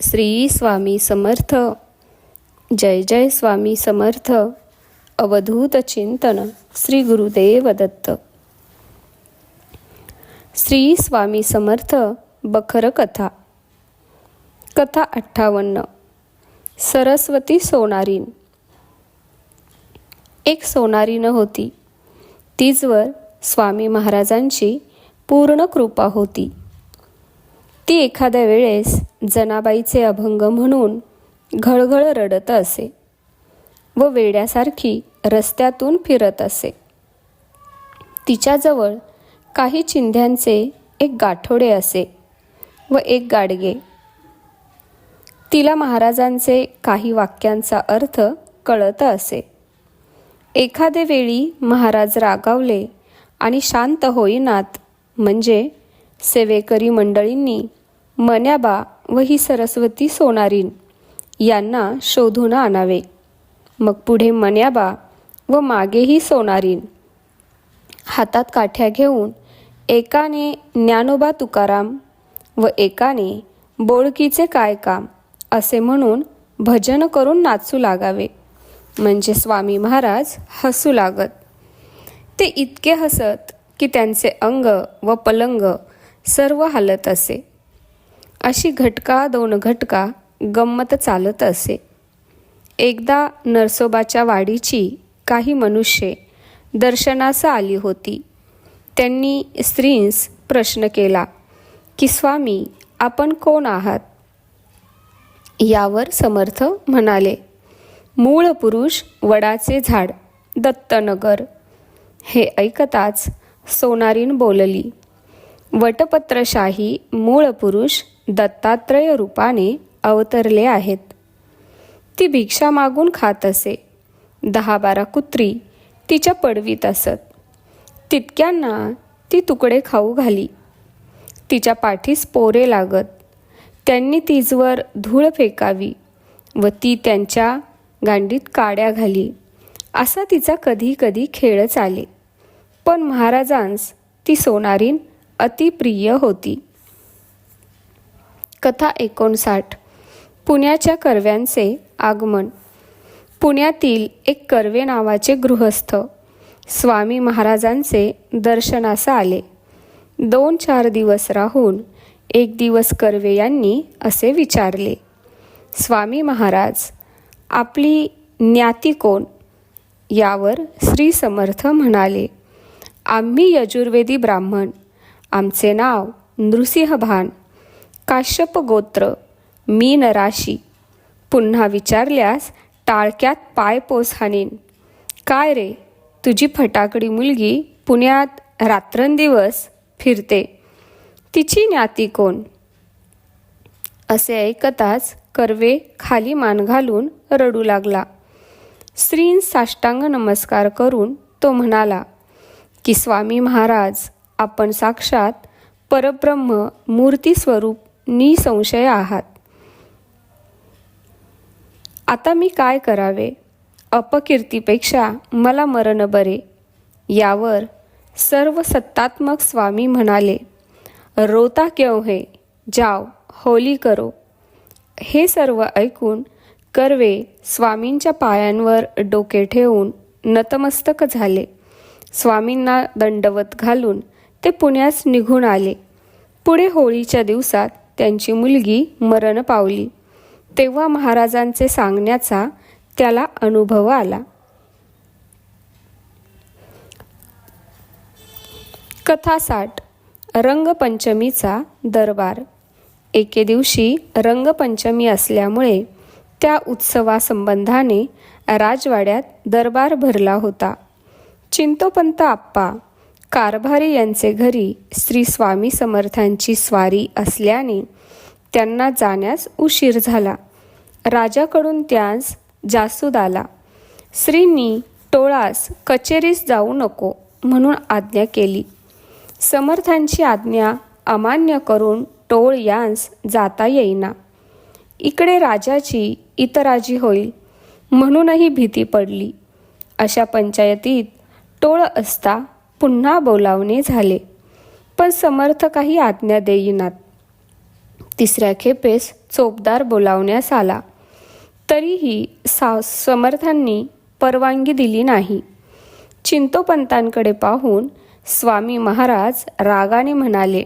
श्री स्वामी समर्थ. जय जय स्वामी समर्थ. अवधूत चिंतन श्री गुरुदेव दत्त. श्री स्वामी समर्थ बखर कथा. कथा अठ्ठावन्न. सरस्वती सोनारीन. एक सोनारीन होती. तीचवर स्वामी महाराजांची पूर्ण कृपा होती. ती एखाद्या वेळेस जनाबाईचे अभंग म्हणून घळघळ रडत असे व वेड्यासारखी रस्त्यातून फिरत असे. तिच्याजवळ काही चिंध्यांचे एक गाठोडे असे व एक गाडगे. तिला महाराजांचे काही वाक्यांचा अर्थ कळत असे. एखादे वेळी महाराज रागावले आणि शांत होईनात म्हणजे सेवेकरी मंडळींनी मन्याबा व ही सरस्वती सोनारीन यांना शोधून आणावे. मग पुढे मन्याबा व मागेही सोनारीन. हातात काठ्या घेऊन एकाने ज्ञानोबा तुकाराम व एकाने बोळकीचे काय काम असे म्हणून भजन करून नाचू लागावे. म्हणजे स्वामी महाराज हसू लागत. ते इतके हसत की त्यांचे अंग व पलंग सर्व हालत असे. अशी घटका दोन घटका गंमत चालत असे. एकदा नरसोबाच्या वाडीची काही मनुष्ये दर्शनास आली होती. त्यांनी स्त्रींस प्रश्न केला की स्वामी आपण कोण आहात? यावर समर्थ म्हणाले मूळ पुरुष वडाचे झाड दत्तनगर. हे ऐकताच सोनारीन बोलली वटपत्रशाही मूळ पुरुष दत्तात्रय रूपाने अवतरले आहेत. ती भिक्षा मागून खात असे. दहा बारा कुत्री तिच्या पडवीत असत. तितक्यांना ती तुकडे खाऊ घाली. तिच्या पाठीस पोरे लागत. त्यांनी तिजवर धूळ फेकावी व ती त्यांच्या गांडीत काड्या घाली. असा तिचा कधी कधी खेळच आले. पण महाराजांस ती सोनारीन अतिप्रिय होती. कथा एकोणसाठ. पुण्याच्या कर्व्यांचे आगमन. पुण्यातील एक कर्वे नावाचे गृहस्थ स्वामी महाराजांचे दर्शनास आले. दोन चार दिवस राहून एक दिवस कर्वे यांनी असे विचारले स्वामी महाराज आपली ज्ञाती कोण यावर श्री समर्थ म्हणाले आम्ही यजुर्वेदी ब्राह्मण. आमचे नाव नृसिंहभान. काश्यप गोत्र मी नराशी पुन्हा विचारल्यास टाळक्यात पाय पोस हाणीन काय रे तुझी फटाकडी मुलगी पुण्यात रात्रंदिवस फिरते. तिची ज्ञाती कोण? असे ऐकताच कर्वे खाली मान घालून रडू लागला. स्त्रीन साष्टांग नमस्कार करून तो म्हणाला की स्वामी महाराज आपण साक्षात परब्रह्म मूर्ती स्वरूप निसंशय आहात. आता मी काय करावे? अपकीर्तीपेक्षा मला मरण बरे. यावर सर्व सत्तात्मक स्वामी म्हणाले रोता क्यों हे? जाओ होली करो. हे सर्व ऐकून कर्वे स्वामींच्या पायांवर डोके ठेवून नतमस्तक झाले. स्वामींना दंडवत घालून ते पुण्यास निघून आले. पुढे होळीच्या दिवसात त्यांची मुलगी मरण पावली. तेव्हा महाराजांचे सांगण्याचा त्याला अनुभव आला. कथासाठ रंगपंचमीचा दरबार. एके दिवशी रंगपंचमी असल्यामुळे त्या उत्सवासंबंधाने राजवाड्यात दरबार भरला होता. चिंतोपंत आप्पा कारभारे यांचे घरी श्री स्वामी समर्थांची स्वारी असल्याने त्यांना जाण्यास उशीर झाला. राजाकडून त्यास जासूद आला. श्रींनी टोळास कचेरीस जाऊ नको म्हणून आज्ञा केली. समर्थांची आज्ञा अमान्य करून टोळ यांस जाता येईना. इकडे राजाची इतराजी होईल म्हणूनही भीती पडली. अशा पंचायतीत टोळ असता पुन्हा बोलावणे झाले. पण समर्थ काही आज्ञा देईनात. तिसऱ्या खेपेस चोपदार बोलावण्यास आला. तरीही सा समर्थांनी परवानगी दिली नाही. चिंतोपंतांकडे पाहून स्वामी महाराज रागाने म्हणाले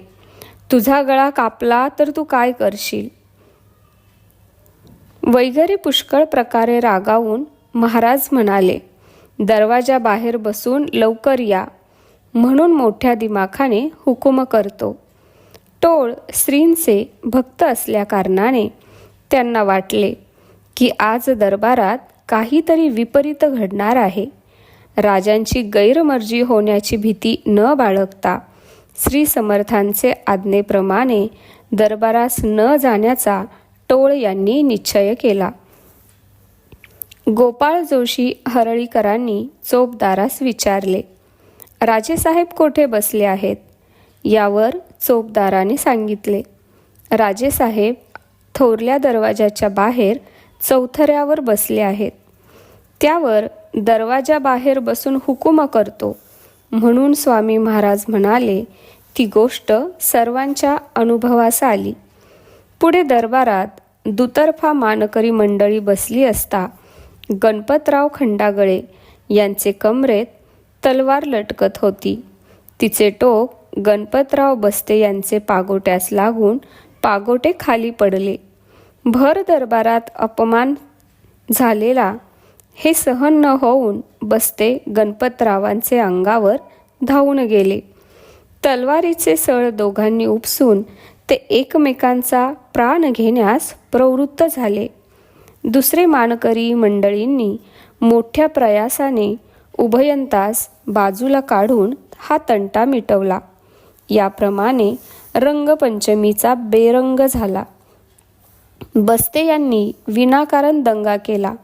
तुझा गळा कापला तर तू काय करशील वगैरे पुष्कळ प्रकारे रागावून महाराज म्हणाले दरवाजा बाहेर बसून लवकर या. म्हणून मोठ्या दिमाखाने हुकुम करतो. टोळ श्रींचे भक्त असल्याकारणाने त्यांना वाटले की आज दरबारात काहीतरी विपरीत घडणार आहे. राजांची गैरमर्जी होण्याची भीती न बाळगता श्री समर्थांचे आज्ञेप्रमाणे दरबारास न जाण्याचा टोळ यांनी निश्चय केला. गोपाळ जोशी हरळीकरांनी चोपदारास विचारले राजेसाहेब कोठे बसले आहेत? यावर चोपदाराने सांगितले. राजेसाहेब थोरल्या दरवाजाच्या बाहेर चौथऱ्यावर बसले आहेत. त्यावर दरवाजाबाहेर बसून हुकुम करतो. म्हणून स्वामी महाराज म्हणाले ती गोष्ट सर्वांच्या अनुभवास आली. पुढे दरबारात दुतर्फा मानकरी मंडळी बसली असता गणपतराव खंडागळे यांचे कमरेत तलवार लटकत होती. तिचे टोक गणपतराव बस्ते यांचे पागोट्यास लागून पागोटे खाली पडले. भर दरबारात अपमान झालेला हे सहन न होऊन बसते गणपतरावांचे अंगावर धावून गेले. तलवारीचे सळ दोघांनी उपसून ते एकमेकांचा प्राण घेण्यास प्रवृत्त झाले. दुसरे मानकरी मंडळींनी मोठ्या प्रयासाने उभयंतास बाजूला काढून हा तंटा मिटवला. याप्रमाणे रंगपंचमीचा बेरंग झाला. बस्ते यांनी विनाकारण दंगा केला.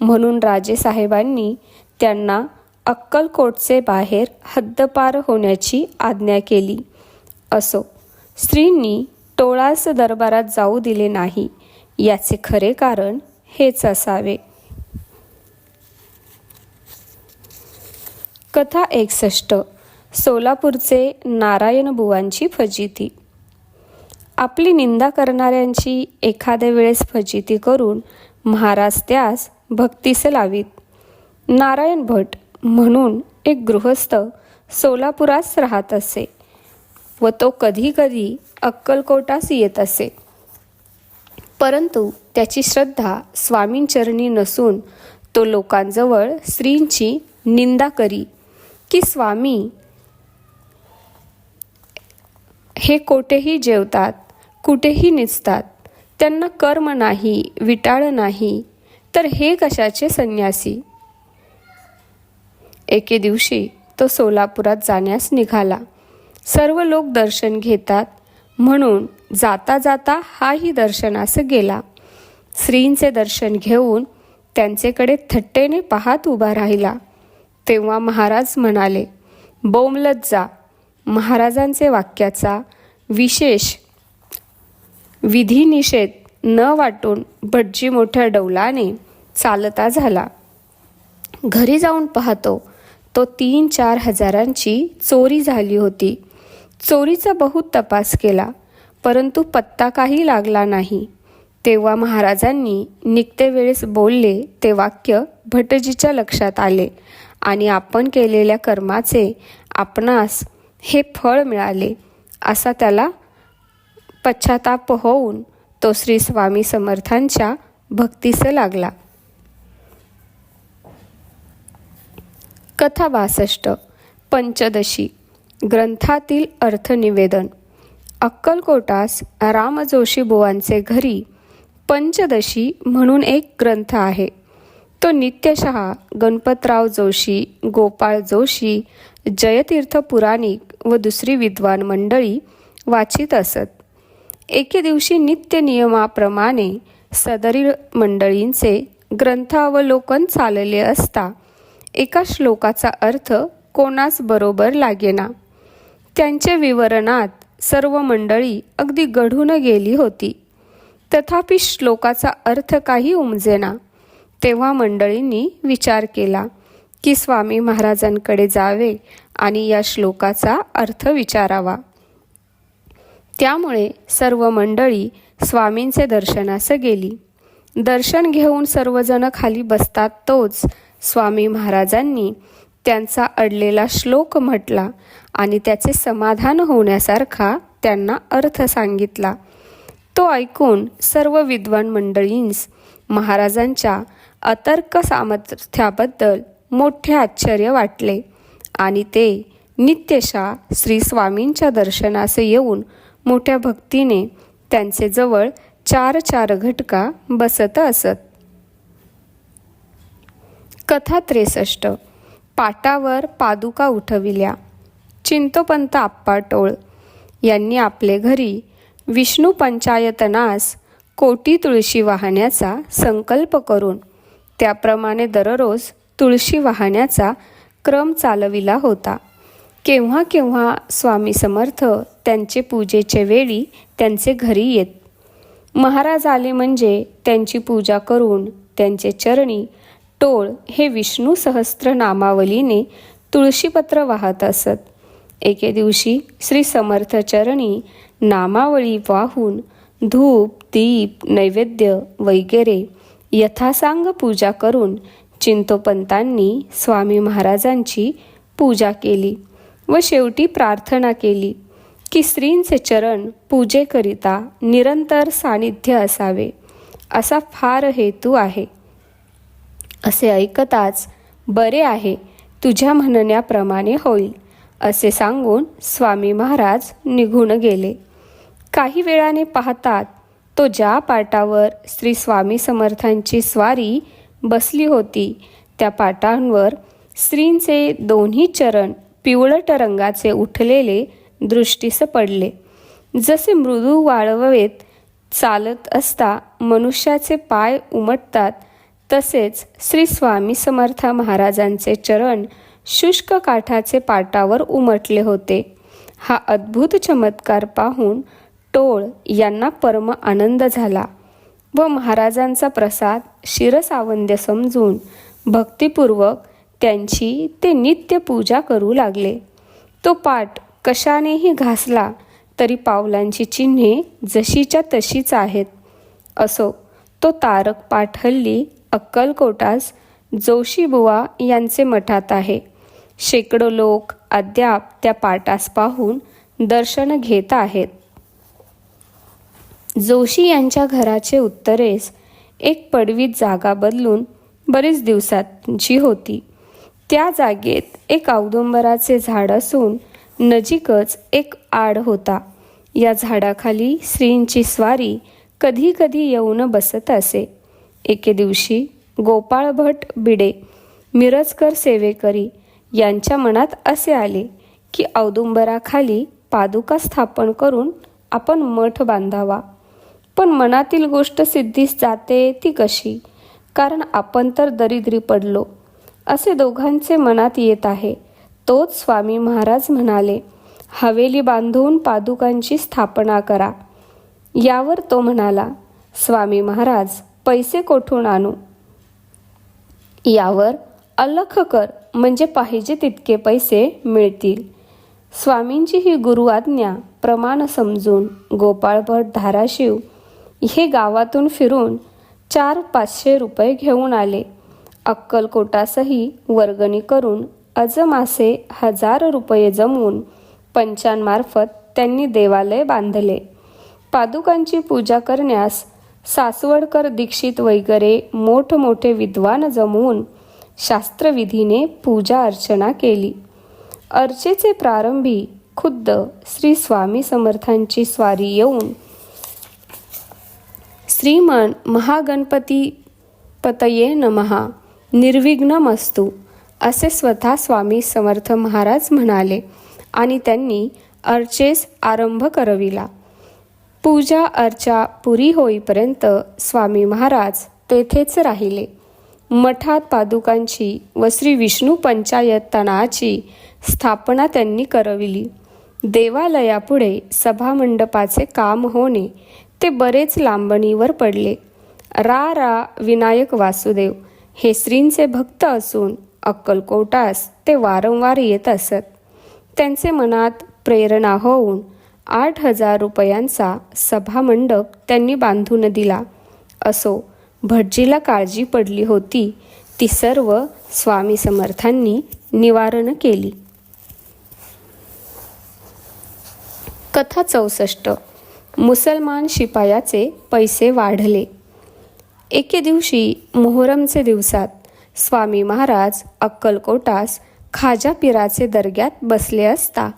म्हणून राजेसाहेबांनी त्यांना अक्कलकोटचे बाहेर हद्दपार होण्याची आज्ञा केली. असो स्त्रींनी टोळास दरबारात जाऊ दिले नाही. याचे खरे कारण हेच असावे. कथा एकसष्ट सोलापूरचे नारायणबुवांची फजिती. आपली निंदा करणाऱ्यांची एखाद्या वेळेस फजिती करून महाराज त्यास भक्तीस लावीत. नारायण भट म्हणून एक गृहस्थ सोलापुरास राहत असे व तो कधी कधी अक्कलकोटास येत असे. परंतु त्याची श्रद्धा स्वामींचरणी नसून तो लोकांजवळ स्त्रींची निंदा करी की स्वामी हे कोठेही जेवतात कुठेही निचतात त्यांना कर्म नाही विटाळ नाही तर हे कशाचे संन्यासी? एके दिवशी तो सोलापुरात जाण्यास निघाला. सर्व लोक दर्शन घेतात म्हणून जाता जाता हाही दर्शनास गेला. स्त्रींचे दर्शन घेऊन त्यांचेकडे थट्टेने पाहत उभा राहिला. तेव्हा महाराज म्हणाले बोमलत जा. महाराजांचे वाक्याचा विशेष विधिनिषेध न वाटून भटजी मोठ्या डौलाने चालता झाला. घरी जाऊन पाहतो तो तीन चार हजारांची चोरी झाली होती. चोरीचा बहुत तपास केला परंतु पत्ता काही लागला नाही. तेव्हा महाराजांनी निघते वेळेस बोलले ते वाक्य भटजीच्या लक्षात आले. आणि आपण केलेल्या कर्माचे आपणास हे फळ मिळाले असा त्याला पश्चाताप होऊन तो श्री स्वामी समर्थांच्या भक्तीस लागला. कथा बासष्ट पंचदशी ग्रंथातील अर्थनिवेदन. अक्कलकोटास रामजोशी बुवांचे घरी पंचदशी म्हणून एक ग्रंथ आहे. तो नित्यशः गणपतराव जोशी गोपाळ जोशी जयतीर्थ पुराणिक व दुसरी विद्वान मंडळी वाचित असत. एके दिवशी नित्य नियमाप्रमाणे सदरी मंडळींचे ग्रंथावलोकन चालले असता एका श्लोकाचा अर्थ कोणास बरोबर लागेना. त्यांचे विवरणात सर्व मंडळी अगदी गढून गेली होती. तथापि श्लोकाचा अर्थ काही उमजेना. तेव्हा मंडळींनी विचार केला की स्वामी महाराजांकडे जावे आणि या श्लोकाचा अर्थ विचारावा. त्यामुळे सर्व मंडळी स्वामींचे दर्शनास गेली. दर्शन घेऊन सर्वजण खाली बसतात तोच स्वामी महाराजांनी त्यांचा अडलेला श्लोक म्हटला आणि त्याचे समाधान होण्यासारखा त्यांना अर्थ सांगितला. तो ऐकून सर्व विद्वान मंडळींस महाराजांच्या अतर्क सामर्थ्याबद्दल मोठे आश्चर्य वाटले आणि ते नित्यशा श्री स्वामींच्या दर्शनास येऊन मोठ्या भक्तीने त्यांचे जवळ चार चार घटका बसत असत. कथा त्रेसष्ट. पाटावर पादुका उठविल्या. चिंतोपंत आप्पा टोळ यांनी आपले घरी विष्णू पंचायतनास कोटी तुळशी वाहण्याचा संकल्प करून त्याप्रमाणे दररोज तुळशी वाहण्याचा क्रम चालविला होता. केव्हा केव्हा स्वामी समर्थ त्यांचे पूजेचे वेळी त्यांचे घरी येत. महाराज आले म्हणजे त्यांची पूजा करून त्यांचे चरणी टोळ हे विष्णू सहस्त्र नामावलीने तुळशीपत्र वाहत असत. एके दिवशी श्री समर्थ चरणी नामावळी वाहून धूप दीप नैवेद्य वगैरे यथासांग पूजा करून चिंतोपंतांनी स्वामी महाराजांची पूजा केली व शेवटी प्रार्थना केली की स्त्रींचे चरण पूजेकरिता निरंतर सानिध्य असावे असा फार हेतू आहे. असे ऐकताच बरे आहे तुझ्या म्हणण्याप्रमाणे होईल असे सांगून स्वामी महाराज निघून गेले. काही वेळाने पाहतात तो ज्या पाटावर श्री स्वामी समर्थांची स्वारी बसली होती त्या पाटांवर स्त्रींचे दोन्ही चरण पिवळट रंगाचे उठलेले दृष्टीस पडले. जसे मृदू वाळवेत चालत असता मनुष्याचे पाय उमटतात तसेच श्री स्वामी समर्थ महाराजांचे चरण शुष्क काठाचे पाटावर उमटले होते. हा अद्भुत चमत्कार पाहून टोळ यांना परम आनंद झाला व महाराजांचा प्रसाद शिरसावंद्य समजून भक्तिपूर्वक त्यांची ते नित्य पूजा करू लागले. तो पाठ कशानेही घासला तरी पावलांची चिन्हे जशीच्या तशीच आहेत. असो तो तारक पाठ हल्ली अक्कलकोटास जोशीबुवा यांचे मठात आहे. शेकडो लोक अद्याप त्या पाटास पाहून दर्शन घेत आहेत. जोशी यांच्या घराचे उत्तरेस एक पडवीत जागा बदलून बरीच जी होती. त्या जागेत एक औदुंबराचे झाड असून नजीकच एक आड होता. या झाडाखाली स्त्रींची स्वारी कधी कधी येऊन बसत असे. एके दिवशी गोपाळ भट बिडे मिरजकर सेवेकरी यांच्या मनात असे आले की औदुंबराखाली पादुका स्थापन करून आपण मठ बांधावा. पण मनातील गोष्ट सिद्धीस जाते ती कशी? कारण आपण तर दरिद्री पडलो. असे दोघांचे मनात येत आहे. तोच स्वामी महाराज म्हणाले हवेली बांधून पादुकांची स्थापना करा. यावर तो म्हणाला स्वामी महाराज पैसे कोठून आणू? यावर अलख कर म्हणजे पाहिजे तितके पैसे मिळतील. स्वामींची ही गुरुआज्ञा प्रमाण समजून गोपाळभट धाराशिव हे गावातून फिरून चार पाचशे रुपये घेऊन आले. अक्कलकोटासही वर्गणी करून अजमासे हजार रुपये जमवून पंचांमार्फत त्यांनी देवालय बांधले. पादुकांची पूजा करण्यास सासवडकर दीक्षित वगैरे मोठमोठे विद्वान जमवून शास्त्रविधीने पूजा अर्चना केली. अर्चेचे प्रारंभी खुद्द श्री स्वामी समर्थांची स्वारी येऊन श्रीमन महागणपती पतये नमहा निर्विघ्नमस्तू असे स्वतः स्वामी समर्थ महाराज म्हणाले आणि त्यांनी अर्चेस आरंभ करविला. पूजा अर्चा पुरी होईपर्यंत स्वामी महाराज तेथेच राहिले. मठात पादुकांची व श्री विष्णू पंचायत तणाची स्थापना त्यांनी करविली. देवालयापुढे सभामंडपाचे काम होणे ते बरेच लांबणीवर पडले. रा रा विनायक वासुदेव हे श्रींचे भक्त असून अक्कलकोटास ते वारंवार येत असत. त्यांचे मनात प्रेरणा होऊन आठ हजार रुपयांचा सभामंडप त्यांनी बांधून दिला. असो भटजीला काळजी पडली होती ती सर्व स्वामी समर्थांनी निवारण केली. कथा चौसष्ट मुसलमान शिपायाचे पैसे वाढले. एके दिवशी मोहरमचे दिवसात स्वामी महाराज अक्कलकोटास खाजा पिराचे दर्ग्यात बसले असता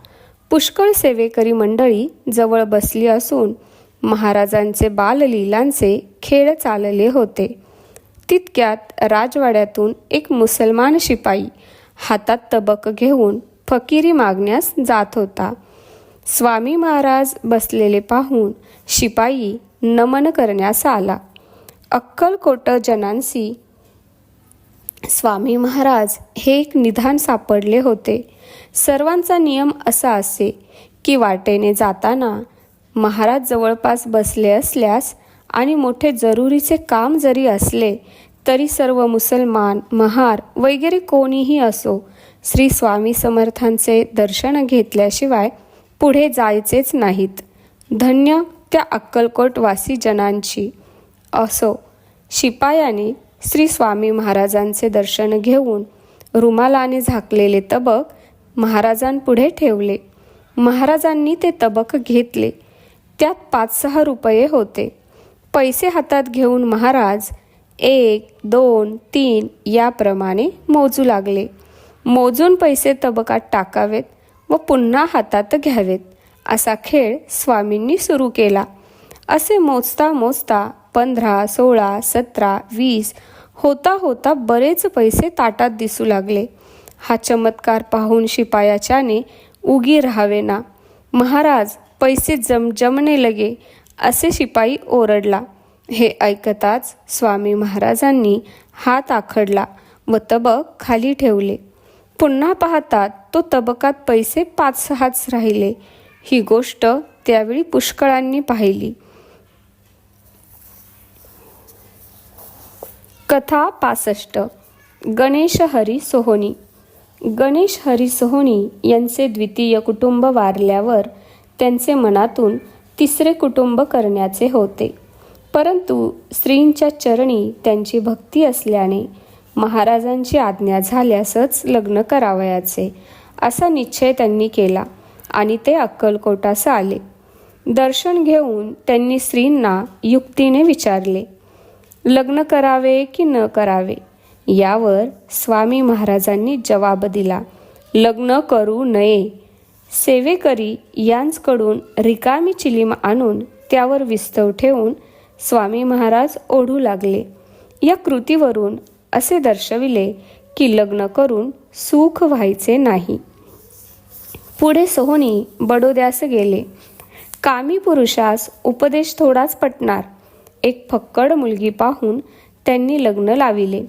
पुष्कळ सेवेकरी मंडळी जवळ बसली असून महाराजांचे बाललीलांचे खेळ चालले होते. तितक्यात राजवाड्यातून एक मुसलमान शिपाई हातात तबक घेऊन फकिरी मागण्यास जात होता. स्वामी महाराज बसलेले पाहून शिपाई नमन करण्यास आला. अक्कलकोट जनांसी स्वामी महाराज हे एक निधान सापडले होते. सर्वांचा नियम असा असे की वाटेने जाताना महाराज जवळपास बसले असल्यास आणि मोठे जरुरीचे काम जरी असले तरी सर्व मुसलमान महार वगैरे कोणीही असो श्री स्वामी समर्थांचे दर्शन घेतल्याशिवाय पुढे जायचेच नाहीत. धन्य त्या अक्कलकोटवासी जनांची. असो शिपायाने श्री स्वामी महाराजांचे दर्शन घेऊन रुमालाने झाकलेले तबक महाराजांपुढे ठेवले. महाराजांनी ते तबक घेतले. त्यात पाच सहा रुपये होते. पैसे हातात घेऊन महाराज एक दोन तीन याप्रमाणे मोजू लागले. मोजून पैसे तबकात टाकावेत. व पुन्हा हातात घ्यावेत. असा खेळ स्वामींनी सुरू केला. असे मोजता मोजता पंधरा सोळा सतरा वीस होता होता बरेच पैसे ताटात दिसू लागले. हा चमत्कार पाहून शिपायाच्याने उगी राहावेना. महाराज पैसे जम जमने लगे असे शिपाई ओरडला. हे ऐकताच स्वामी महाराजांनी हात आखडला व तबक खाली ठेवले. पुन्हा पाहतात तो तबकात पैसे पाच सहाच राहिले. ही गोष्ट त्यावेळी पुष्कळांनी पाहिली. कथा पासष्ट. गणेश हरी सोहोनी. गणेश हरी सोहोनी यांचे द्वितीय कुटुंब वारल्यावर त्यांचे मनातून तिसरे कुटुंब करण्याचे होते. परंतु स्त्रींच्या चरणी त्यांची भक्ती असल्याने महाराजांची आज्ञा झाल्यासच लग्न करावयाचे असा निश्चय त्यांनी केला आणि ते अक्कलकोटास आले. दर्शन घेऊन त्यांनी स्त्रींना युक्तीने विचारले लग्न करावे की न करावे? यावर स्वामी महाराजांनी जवाब दिला लग्न करू नये. सेवेकरी यांचकडून रिकामी चिलीम आणून त्यावर विस्तव ठेवून स्वामी महाराज ओढू लागले. या कृतीवरून असे दर्शविले की लग्न करून सुख व्हायचे नाही. पुढे सोहोनी बडोद्यास गेले. कामी पुरुषास उपदेश थोडाच पटणार. एक फक्कड मुलगी पाहून त्यांनी लग्न लाविले.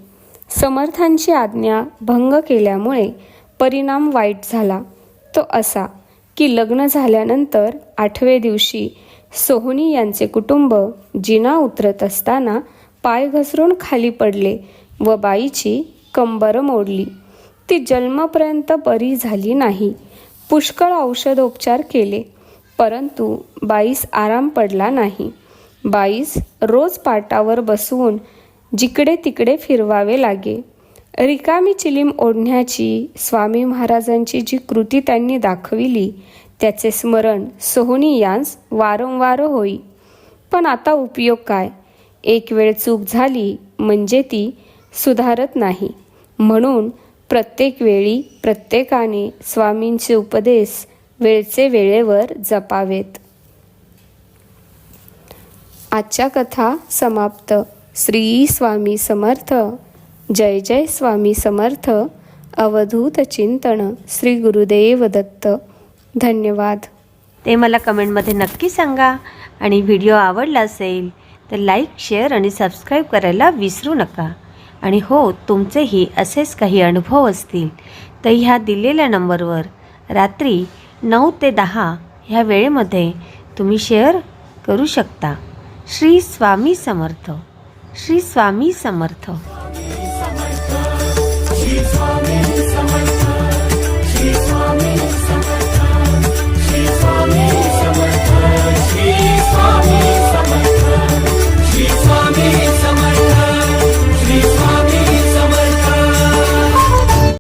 समर्थांची आज्ञा भंग केल्यामुळे परिणाम वाईट झाला. तो असा की लग्न झाल्यानंतर आठवे दिवशी सोहनी यांचे कुटुंब जिना उतरत असताना पाय घसरून खाली पडले व बाईची कंबर मोडली. ती जन्मपर्यंत बरी झाली नाही. पुष्कळ औषधोपचार केले परंतु बाईस आराम पडला नाही. बाईस रोज पाटावर बसवून जिकडे तिकडे फिरवावे लागे. रिकामी चिलीम ओढण्याची स्वामी महाराजांची जी कृती त्यांनी दाखविली त्याचे स्मरण सोहनी यांस वारंवार होई. पण आता उपयोग काय? एक वेळ चूक झाली म्हणजे ती सुधारत नाही. म्हणून प्रत्येक वेळी प्रत्येकाने स्वामींचे उपदेश वेळचे वेळेवर जपावेत. आजच्या कथा समाप्त. श्री स्वामी समर्थ. जय जय स्वामी समर्थ. अवधूत चिंतन. श्री गुरुदेव दत्त. धन्यवाद. ते मला कमेंटमध्ये नक्की सांगा. आणि व्हिडिओ आवडला असेल तर लाईक शेअर आणि सबस्क्राईब करायला विसरू नका. आणि हो तुमचेही असेच काही अनुभव असतील तर ह्या दिलेल्या नंबरवर रात्री नऊ ते दहा ह्या वेळेमध्ये तुम्ही शेअर करू शकता. श्री स्वामी समर्थ. श्री स्वामी समर्थ.